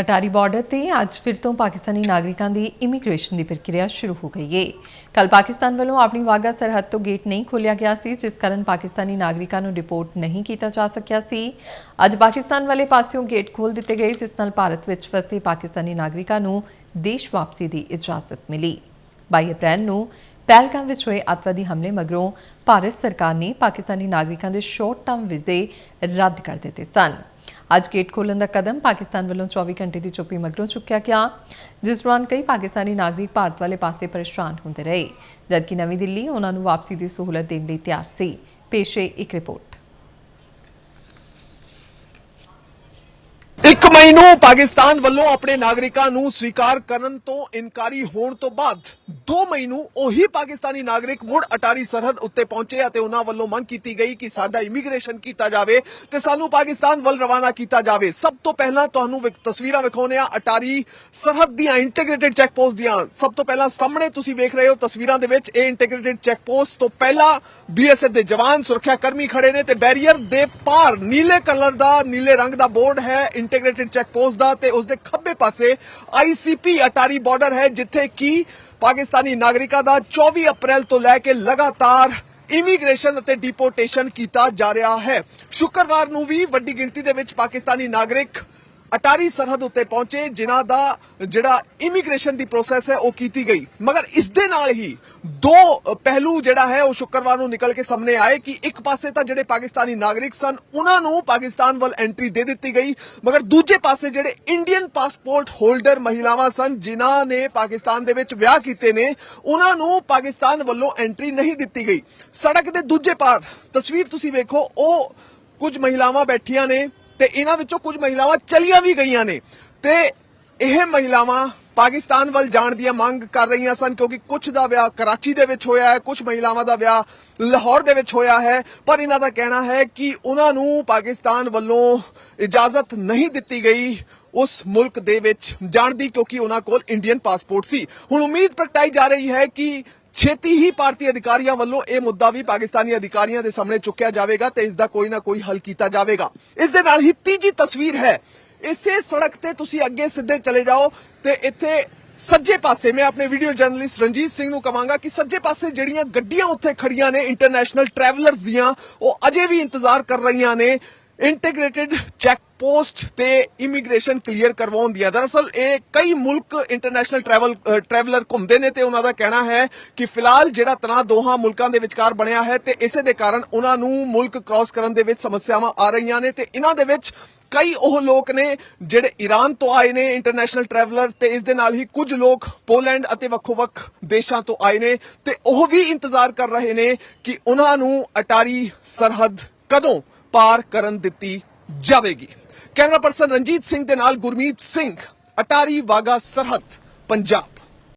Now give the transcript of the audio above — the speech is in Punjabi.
ਅਟਾਰੀ ਬਾਰਡਰ ਤੇ ਅੱਜ ਫਿਰ ਤੋਂ ਪਾਕਿਸਤਾਨੀ ਨਾਗਰਿਕਾਂ ਦੀ ਇਮੀਗ੍ਰੇਸ਼ਨ ਦੀ ਪ੍ਰਕਿਰਿਆ ਸ਼ੁਰੂ ਹੋ ਗਈ ਹੈ ਕੱਲ ਪਾਕਿਸਤਾਨ ਵੱਲੋਂ ਆਪਣੀ ਵਾਗਾ ਸਰਹੱਦ ਤੋਂ ਗੇਟ ਨਹੀਂ ਖੋਲ੍ਹਿਆ ਗਿਆ ਸੀ, ਜਿਸ ਕਾਰਨ ਪਾਕਿਸਤਾਨੀ ਨਾਗਰਿਕਾਂ ਨੂੰ ਡਿਪੋਰਟ ਨਹੀਂ ਕੀਤਾ ਜਾ ਸਕਿਆ ਸੀ। ਅੱਜ ਪਾਕਿਸਤਾਨ ਵਾਲੇ ਪਾਸਿਓਂ ਗੇਟ ਖੋਲ੍ਹ ਦਿੱਤੇ ਗਏ, ਜਿਸ ਨਾਲ ਭਾਰਤ ਵਿੱਚ ਫਸੇ ਪਾਕਿਸਤਾਨੀ ਨਾਗਰਿਕਾਂ ਨੂੰ ਦੇਸ਼ ਵਾਪਸੀ ਦੀ ਇਜਾਜ਼ਤ ਮਿਲੀ। 22 ਅਪ੍ਰੈਲ ਨੂੰ ਪਹਿਲਗਾਮ ਵਿੱਚ ਹੋਏ ਅੱਤਵਾਦੀ ਹਮਲੇ ਮਗਰੋਂ ਭਾਰਤ ਸਰਕਾਰ ਨੇ ਪਾਕਿਸਤਾਨੀ ਨਾਗਰਿਕਾਂ ਦੇ ਸ਼ਾਰਟ ਟਰਮ ਵੀਜ਼ੇ ਰੱਦ ਕਰ ਦਿੱਤੇ ਸਨ। ਅੱਜ ਗੇਟ ਖੋਲ੍ਹਣ ਦਾ ਕਦਮ ਪਾਕਿਸਤਾਨ ਵੱਲੋਂ 24 ਘੰਟੇ ਦੀ ਚੁੱਪੀ ਮਗਰੋਂ ਚੁੱਕਿਆ ਗਿਆ, ਜਿਸ ਦੌਰਾਨ ਕਈ ਪਾਕਿਸਤਾਨੀ ਨਾਗਰਿਕ ਭਾਰਤ ਵਾਲੇ ਪਾਸੇ ਪਰੇਸ਼ਾਨ ਹੁੰਦੇ ਰਹੇ, ਜਦਕਿ ਨਵੀਂ ਦਿੱਲੀ ਉਹਨਾਂ ਨੂੰ ਵਾਪਸੀ ਦੀ ਸਹੂਲਤ ਦੇਣ ਲਈ ਤਿਆਰ ਸੀ। ਪੇਸ਼ੇ ਇੱਕ ਰਿਪੋਰਟ ਇੱਕ ਮਈ ਨੂੰ ਪਾਕਿਸਤਾਨ ਵੱਲੋਂ ਆਪਣੇ ਨਾਗਰਿਕਾਂ ਨੂੰ ਸਵੀਕਾਰ ਕਰਨ ਤੋਂ ਇਨਕਾਰੀ ਹੋਣ ਤੋਂ ਬਾਅਦ 2 ਮਈ ਨੂੰ ਉਹੀ ਪਾਕਿਸਤਾਨੀ ਨਾਗਰਿਕ ਮੁੜ ਅਟਾਰੀ ਸਰਹੱਦ ਉੱਤੇ ਪਹੁੰਚੇ ਅਤੇ ਉਹਨਾਂ ਵੱਲੋਂ ਮੰਗ ਕੀਤੀ ਗਈ ਕਿ ਸਾਡਾ ਇਮੀਗ੍ਰੇਸ਼ਨ ਕੀਤਾ ਜਾਵੇ ਤੇ ਸਾਨੂੰ ਪਾਕਿਸਤਾਨ ਵੱਲ ਰਵਾਨਾ ਕੀਤਾ ਜਾਵੇ। ਸਭ ਤੋਂ ਪਹਿਲਾਂ ਤੁਹਾਨੂੰ ਤਸਵੀਰਾਂ ਵਿਖਾਉਂਦੇ ਆ ਅਟਾਰੀ ਸਰਹੱਦ ਦੀਆਂ ਇੰਟੀਗ੍ਰੇਟਿਡ ਚੈੱਕ ਪੋਸਟ ਦੀਆਂ। ਸਭ ਤੋਂ ਪਹਿਲਾਂ ਸਾਹਮਣੇ ਤੁਸੀਂ ਵੇਖ ਰਹੇ ਹੋ ਤਸਵੀਰਾਂ ਦੇ ਵਿੱਚ ਇਹ ਇੰਟੀਗ੍ਰੇਟਿਡ ਚੈੱਕ ਪੋਸਟ ਤੋਂ ਪਹਿਲਾਂ ਬੀਐਸਐਫ ਦੇ ਜਵਾਨ ਸੁਰੱਖਿਆ ਕਰਮੀ ਖੜੇ ਨੇ ਤੇ ਬੈਰੀਅਰ ਦੇ ਪਾਰ ਨੀਲੇ ਕਲਰ ਦਾ, ਨੀਲੇ ਰੰਗ ਦਾ ਬੋਰਡ ਹੈ ਇੰਟੀਗ੍ਰੇਟਿਡ ਚੈੱਕ ਪੋਸਟ ਦਾ ਤੇ ਉਸ ਦੇ ਖੱਬੇ ਪਾਸੇ ਆਈਸੀਪੀ ਅਟਾਰੀ ਬਾਰਡਰ ਹੈ, ਜਿੱਥੇ ਕਿ ਪਾਕਿਸਤਾਨੀ ਨਾਗਰਿਕਾਂ ਦਾ 24 ਅਪ੍ਰੈਲ ਤੋਂ ਲੈ ਕੇ ਲਗਾਤਾਰ ਇਮੀਗ੍ਰੇਸ਼ਨ ਅਤੇ ਡਿਪੋਰਟੇਸ਼ਨ ਕੀਤਾ ਜਾ ਰਿਹਾ ਹੈ। ਸ਼ੁੱਕਰਵਾਰ ਨੂੰ ਵੀ ਵੱਡੀ ਗਿਣਤੀ ਦੇ ਵਿੱਚ ਪਾਕਿਸਤਾਨੀ ਨਾਗਰਿਕ ਅਟਾਰੀ ਸਰਹੱਦ ਉੱਤੇ ਪਹੁੰਚੇ, ਜਿਨ੍ਹਾਂ ਦਾ ਜਿਹੜਾ ਇਮੀਗ੍ਰੇਸ਼ਨ ਦੀ ਪ੍ਰੋਸੈਸ ਹੈ, ਉਹ ਕੀਤੀ ਗਈ। ਮਗਰ ਇਸ ਦੇ ਨਾਲ ਹੀ ਦੋ ਪਹਿਲੂ ਜਿਹੜਾ ਹੈ, ਉਹ ਸ਼ੁੱਕਰਵਾਰ ਨੂੰ ਨਿਕਲ ਕੇ ਸਾਹਮਣੇ ਆਏ ਕਿ ਇੱਕ ਪਾਸੇ ਤਾਂ ਜਿਹੜੇ ਪਾਕਿਸਤਾਨੀ ਨਾਗਰਿਕ ਸਨ, ਉਹਨਾਂ ਨੂੰ ਪਾਕਿਸਤਾਨ ਵੱਲ ਐਂਟਰੀ ਦੇ ਦਿੱਤੀ ਗਈ। ਮਗਰ ਦੂਜੇ ਪਾਸੇ ਜਿਹੜੇ ਇੰਡੀਅਨ ਪਾਸਪੋਰਟ ਹੋਲਡਰ ਮਹਿਲਾਵਾਂ ਸਨ, ਜਿਨ੍ਹਾਂ ਨੇ ਪਾਕਿਸਤਾਨ ਦੇ ਵਿੱਚ ਵਿਆਹ ਕੀਤੇ ਨੇ, ਉਹਨਾਂ ਨੂੰ ਪਾਕਿਸਤਾਨ ਵੱਲੋਂ ਐਂਟਰੀ ਨਹੀਂ ਦਿੱਤੀ ਗਈ। ਸੜਕ ਦੇ ਦੂਜੇ ਪਾਰ, ਤਸਵੀਰ ਤੁਸੀਂ ਵੇਖੋ, ਉਹ ਕੁਝ ਮਹਿਲਾਵਾਂ ਬੈਠੀਆਂ ਨੇ ਤੇ ਇਹਨਾਂ ਵਿੱਚੋਂ ਕੁਝ ਮਹਿਲਾਵਾਂ ਚਲੀਆਂ ਵੀ ਗਈਆਂ ਨੇ। ਤੇ ਇਹ ਮਹਿਲਾਵਾਂ ਪਾਕਿਸਤਾਨ ਵੱਲ ਜਾਣ ਦੀ ਮੰਗ ਕਰ ਰਹੀਆਂ ਸਨ ਕਿਉਂਕਿ ਕੁਝ ਦਾ ਵਿਆਹ ਕਰਾਚੀ ਦੇ ਵਿੱਚ ਹੋਇਆ ਹੈ ਕੁਝ ਮਹਿਲਾਵਾਂ ਦਾ ਵਿਆਹ ਲਾਹੌਰ ਦੇ ਵਿੱਚ ਹੋਇਆ ਹੈ। ਪਰ ਇਹਨਾਂ ਦਾ ਕਹਿਣਾ ਹੈ ਕਿ ਉਹਨਾਂ ਨੂੰ ਪਾਕਿਸਤਾਨ ਵੱਲੋਂ ਇਜਾਜ਼ਤ ਨਹੀਂ ਦਿੱਤੀ ਗਈ ਉਸ ਮੁਲਕ ਦੇ ਵਿੱਚ ਜਾਣ ਦੀ ਕਿਉਂਕਿ ਉਹਨਾਂ ਕੋਲ ਇੰਡੀਅਨ ਪਾਸਪੋਰਟ ਸੀ। ਹੁਣ ਉਮੀਦ ਪ੍ਰਗਟਾਈ ਜਾ ਰਹੀ ਹੈ ਕਿ ਛੇਤੀ ਹੀ ਭਾਰਤੀ ਅਧਿਕਾਰੀਆਂ ਵੱਲੋਂ ਇਹ ਮੁੱਦਾ ਵੀ ਪਾਕਿਸਤਾਨੀ ਅਧਿਕਾਰੀਆਂ ਦੇ ਸਾਹਮਣੇ ਚੁੱਕਿਆ ਜਾਵੇਗਾ ਤੇ ਇਸ ਦਾ ਕੋਈ ਨਾ ਕੋਈ ਹੱਲ ਕੀਤਾ ਜਾਵੇਗਾ। ਇਸ ਦੇ ਨਾਲ ਹੀ ਤੀਜੀ ਤਸਵੀਰ ਹੈ। ਇਸੇ ਸੜਕ ਤੇ ਤੁਸੀਂ ਅੱਗੇ ਸਿੱਧੇ ਚਲੇ ਜਾਓ ਤੇ ਇੱਥੇ ਸੱਜੇ ਪਾਸੇ, ਮੈਂ ਆਪਣੇ ਵੀਡੀਓ ਜਰਨਲਿਸਟ ਰਣਜੀਤ ਸਿੰਘ ਨੂੰ ਕਵਾਂਗਾ ਕਿ ਸੱਜੇ ਪਾਸੇ ਜਿਹੜੀਆਂ ਗੱਡੀਆਂ ਉੱਥੇ ਖੜੀਆਂ ਨੇ ਇੰਟਰਨੈਸ਼ਨਲ ਟਰੈਵਲਰਸ ਦੀਆਂ, ਉਹ ਅਜੇ ਵੀ ਇੰਤਜ਼ਾਰ ਕਰ ਰਹੀਆਂ ਨੇ। ਇੰਟੀਗ੍ਰੇਟਿਡ ਚੈੱਕ ਪੋਸਟ ਤੇ ਇਮੀਗ੍ਰੇਸ਼ਨ ਕਲੀਅਰ ਕਰਵਾਉਣ ਹੈ ਦਰਅਸਲ ਇਹ ਕਈ ਮੁਲਕ ਇੰਟਰਨੈਸ਼ਨਲ ਟਰੈਵਲ ਟਰੈਵਲਰ ਘੁੰਮਦੇ ਨੇ ਤੇ ਉਹਨਾਂ ਦਾ ਕਹਿਣਾ ਹੈ ਕਿ ਫਿਲਹਾਲ ਜਿਹੜਾ ਤਣਾਅ ਦੋਹਾਂ ਮੁਲਕਾਂ ਦੇ ਵਿਚਕਾਰ ਬਣਿਆ ਹੈ ਤੇ ਇਸੇ ਦੇ ਕਾਰਨ ਉਹਨਾਂ ਨੂੰ ਮੁਲਕ ਕ੍ਰਾਸ ਕਰਨ ਦੇ ਵਿੱਚ ਸਮੱਸਿਆਵਾਂ ਆ ਰਹੀਆਂ ਨੇ ਤੇ ਇਹਨਾਂ ਦੇ ਵਿੱਚ ਕਈ ਉਹ ਲੋਕ ਨੇ ਜਿਹੜੇ ਈਰਾਨ ਤੋਂ ਆਏ ਨੇ ਇੰਟਰਨੈਸ਼ਨਲ ਟਰੈਵਲਰ ਤੇ ਇਸ ਦੇ ਨਾਲ ਹੀ ਕੁਝ ਲੋਕ ਪੋਲੈਂਡ ਅਤੇ ਵੱਖੋ-ਵੱਖ ਦੇਸ਼ਾਂ ਤੋਂ ਆਏ ਨੇ ਤੇ ਉਹ ਵੀ ਇੰਤਜ਼ਾਰ ਕਰ ਰਹੇ ਨੇ ਕਿ ਉਹਨਾਂ ਨੂੰ ਅਟਾਰੀ ਸਰਹੱਦ ਕਦੋਂ ਪਾਰ ਕਰਨ ਦਿੱਤੀ ਜਾਵੇਗੀ। ਕੈਮਰਾ ਪਰਸਨ ਰਣਜੀਤ ਸਿੰਘ ਦੇ ਨਾਲ ਗੁਰਮੀਤ ਸਿੰਘ ਅਟਾਰੀ ਵਾਗਾ ਸਰਹੱਦ ਪੰਜਾਬ।